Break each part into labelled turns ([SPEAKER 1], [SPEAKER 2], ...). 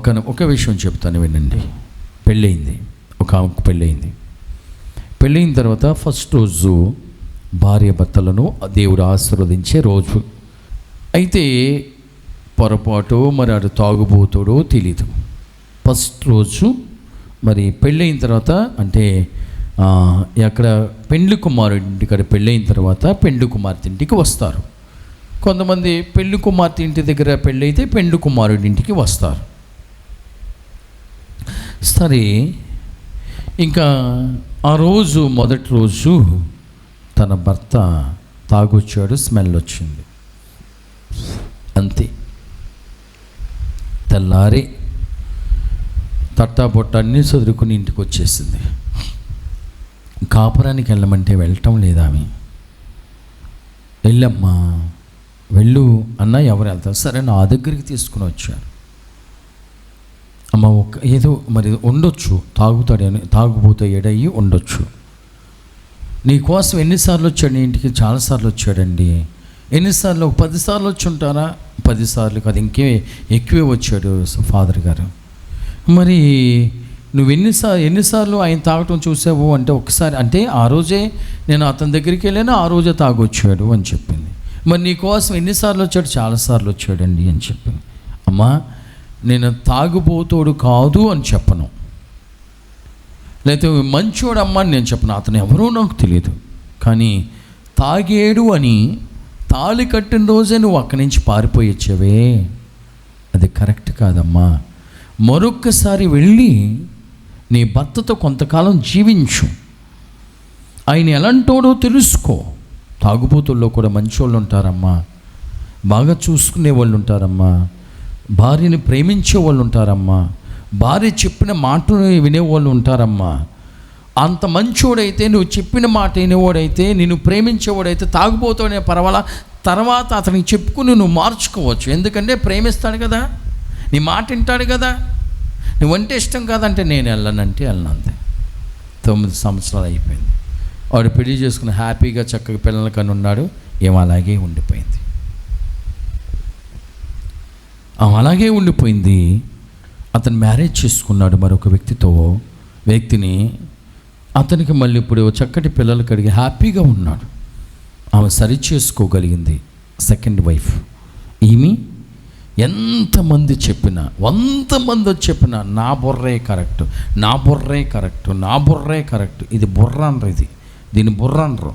[SPEAKER 1] ఒక ఒక విషయం చెప్తాను వినండి. పెళ్ళయింది. ఒక ఆమెకు పెళ్ళయింది. పెళ్ళయిన తర్వాత ఫస్ట్ రోజు భార్య భర్తలను దేవుడు ఆశీర్వదించే రోజు. అయితే పొరపాటు మరి అటు తాగుబోతాడో తెలీదు. ఫస్ట్ రోజు మరి పెళ్ళయిన తర్వాత అంటే అక్కడ పెండ్లి కుమారుడి పెళ్ళయిన తర్వాత పెండ్లి కుమార్తెంటికి వస్తారు. కొంతమంది పెళ్ళి కుమార్తె ఇంటి దగ్గర పెళ్ళైతే పెండ్లి కుమారుడింటికి వస్తారు. సరే ఇంకా ఆ రోజు మొదటి రోజు తన భర్త తాగొచ్చాడు స్మెల్ వచ్చింది అంతే. తెల్లారి తట్టాపొట్ట అన్నీ చదురుకుని ఇంటికి వచ్చేసింది కాపురానికి వెళ్ళమంటే వెళ్ళటం లేదా ఆమె వెళ్ళమ్మా వెళ్ళు అన్న ఎవరు వెళ్తారు? సరే నా దగ్గరికి తీసుకుని వచ్చాను అమ్మ ఒక ఏదో మరి ఉండొచ్చు. తాగుతాడని ఎడయి ఉండొచ్చు. నీ కోసం ఎన్నిసార్లు వచ్చాడు? నీ ఇంటికి చాలాసార్లు వచ్చాడండి. ఎన్నిసార్లు? ఒక పదిసార్లు వచ్చి ఉంటారా? పదిసార్లు కాదు ఇంకే ఎక్కువే వచ్చాడు ఫాదర్ గారు. మరి నువ్వు ఎన్నిసార్లు ఎన్నిసార్లు ఆయన తాగటం చూసావు అంటే ఒకసారి అంటే ఆ రోజే నేను అతని దగ్గరికి వెళ్ళాను ఆ రోజే తాగొచ్చాడు అని చెప్పింది. మరి నీ కోసం ఎన్నిసార్లు వచ్చాడు? చాలాసార్లు వచ్చాడండి అని చెప్పింది. అమ్మా నేను తాగుబోతోడు కాదు అని చెప్పను. లేకపోతే మంచోడు అమ్మ అని నేను చెప్పను. అతను ఎవరో నాకు తెలియదు కానీ తాగేడు అని తాళి కట్టిన రోజే నువ్వు అక్కడి నుంచి పారిపోయొచ్చావే అది కరెక్ట్ కాదమ్మా. మరొక్కసారి వెళ్ళి నీ భర్తతో కొంతకాలం జీవించు. ఆయన ఎలాంటోడో తెలుసుకో. తాగుబోతుల్లో కూడా మంచోళ్ళు ఉంటారమ్మా బాగా చూసుకునే వాళ్ళు ఉంటారమ్మా భార్యని ప్రేమించే వాళ్ళు ఉంటారమ్మా. భార్య చెప్పిన మాటను వినేవాళ్ళు ఉంటారమ్మా. అంత మంచోడైతే నువ్వు చెప్పిన మాట వినేవాడైతే నిన్ను ప్రేమించేవాడైతే తాగుబోతాడనే పర్వాలా? తర్వాత అతనికి చెప్పుకుని నువ్వు మార్చుకోవచ్చు. ఎందుకంటే ప్రేమిస్తాడు కదా. నీ మాట వింటాడు కదా. నువ్వంటే ఇష్టం కాదంటే నేను వెళ్ళనంటే వెళ్ళనంతే. తొమ్మిది సంవత్సరాలు అయిపోయింది. వాడు పెళ్ళి చేసుకుని హ్యాపీగా చక్కగా పిల్లల కన్నా ఉన్నాడు ఏమో అలాగే ఉండిపోయింది. అలాగే ఉండిపోయింది. అతను మ్యారేజ్ చేసుకున్నాడు మరొక వ్యక్తితో. వ్యక్తిని అతనికి మళ్ళీ ఇప్పుడు చక్కటి పిల్లలు కడిగి హ్యాపీగా ఉన్నాడు. ఆమె సరి చేసుకోగలిగింది. Second wife. ఈమె ఎంతమంది చెప్పినా వంద మంది చెప్పినా నా బుర్రే కరెక్ట్ నా బుర్రే కరెక్ట్ నా బుర్రే కరెక్ట్ ఇది బుర్ర అనరు ఇది. దీని బుర్ర అనరు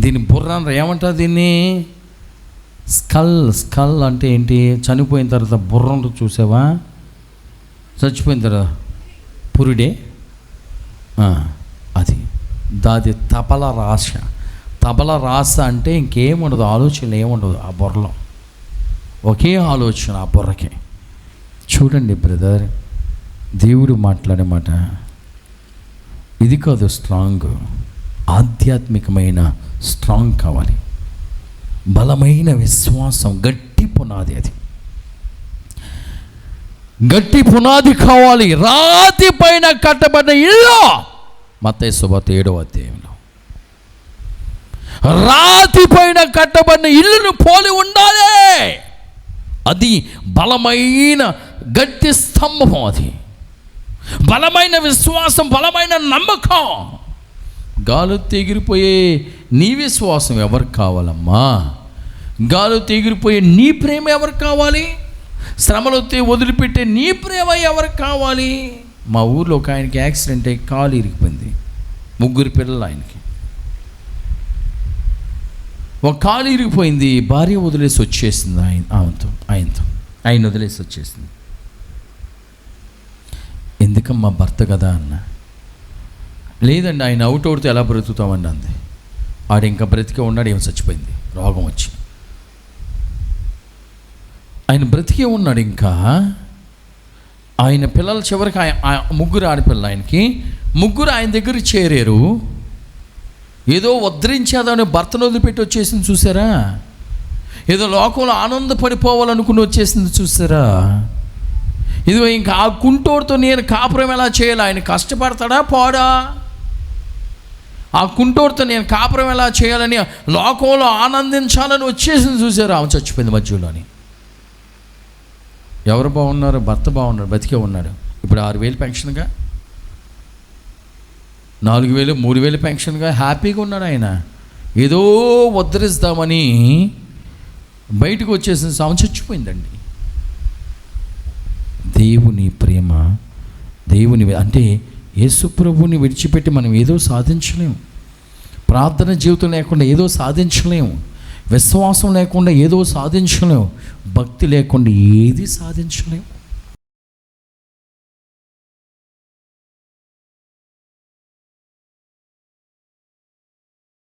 [SPEAKER 1] దీని బుర్ర ఏమంటారు దీన్ని? స్కల్ స్కల్ అంటే ఏంటి? చనిపోయిన తర్వాత బుర్ర చూసావా? చచ్చిపోయిన తర్వాత పురిడే? అది. దాది తపల రాశ తపల రాశ అంటే ఇంకేముండదు ఆలోచనలు ఏముండదు ఆ బుర్రలో. ఒకే ఆలోచన ఆ బుర్రకి. చూడండి బ్రదర్ దేవుడు మాట్లాడే మాట. ఇది కాదు స్ట్రాంగ్ ఆధ్యాత్మికమైన స్ట్రాంగ్ కావాలి. బలమైన విశ్వాసం గట్టి పునాది అది. గట్టి పునాది కావాలి. రాతి పైన కట్టబడిన ఇల్లు. మత్తయి శుభత ఏడవ అధ్యాయంలో. రాతి పైన కట్టబడిన ఇల్లును పోలి ఉండాలి. అది బలమైన గట్టి స్తంభం అది. బలమైన విశ్వాసం బలమైన నమ్మకం. గాలు తెగిరిపోయే నీ విశ్వాసం ఎవరికి కావాలమ్మా? గాలు తెగిరిపోయే నీ ప్రేమ ఎవరికి కావాలి? శ్రమలు వస్తే వదిలిపెట్టే నీ ప్రేమ ఎవరికి కావాలి? మా ఊర్లో ఒక ఆయనకి యాక్సిడెంట్ అయ్యి కాలు ఇరిగిపోయింది. ముగ్గురు పిల్లలు ఆయనకి. ఒక కాలు ఇరిగిపోయింది. భార్య వదిలేసి వచ్చేసింది ఆయన ఆమెతో ఆయనతో. ఆయన వదిలేసి వచ్చేసింది. ఎందుకమ్మా భర్త కదా అన్నా? లేదండి ఆయన అవుట్ అవుడితే ఎలా బ్రతుకుతామండి అంది. ఆడు ఇంకా బ్రతికే ఉన్నాడు ఏమో చచ్చిపోయింది. రోగం వచ్చి. ఆయన బ్రతికే ఉన్నాడు ఇంకా. ఆయన పిల్లల చివరికి ఆయన ముగ్గురు ఆడపిల్ల ఆయనకి. ముగ్గురు ఆయన దగ్గరికి చేరారు. ఏదో వద్రించేదని భర్తను వదిలిపెట్టి వచ్చేసింది చూసారా? ఏదో లోకంలో ఆనందపడిపోవాలనుకుని వచ్చేసింది చూసారా? ఇదిగో ఇంకా ఆ కుంటోడితో నేను కాపురం ఎలా చేయాలి? ఆయన కష్టపడతాడా? పోడా? ఆ కుంటూరుతో నేను కాపురం ఎలా చేయాలని లోకంలో ఆనందించాలని వచ్చేసింది చూసారు ఆమె చచ్చిపోయింది మధ్యలోని. ఎవరు బాగున్నారు? భర్త బాగున్నారు బతికే ఉన్నాడు. ఇప్పుడు ఆరు వేలు పెన్షన్గా? నాలుగు వేలు మూడు వేలు పెన్షన్గా? హ్యాపీగా ఉన్నాడు ఆయన. ఏదో ఉద్ధరిస్తామని బయటకు వచ్చేసిన సామె చచ్చిపోయిందండి. దేవుని ప్రేమ దేవుని అంటే యేసుప్రభుని విడిచిపెట్టి మనం ఏదో సాధించలేము. ప్రార్థన జీవితం లేకుండా ఏదో సాధించలేము. విశ్వాసం లేకుండా ఏదో సాధించలేము. భక్తి లేకుండా ఏది సాధించలేము.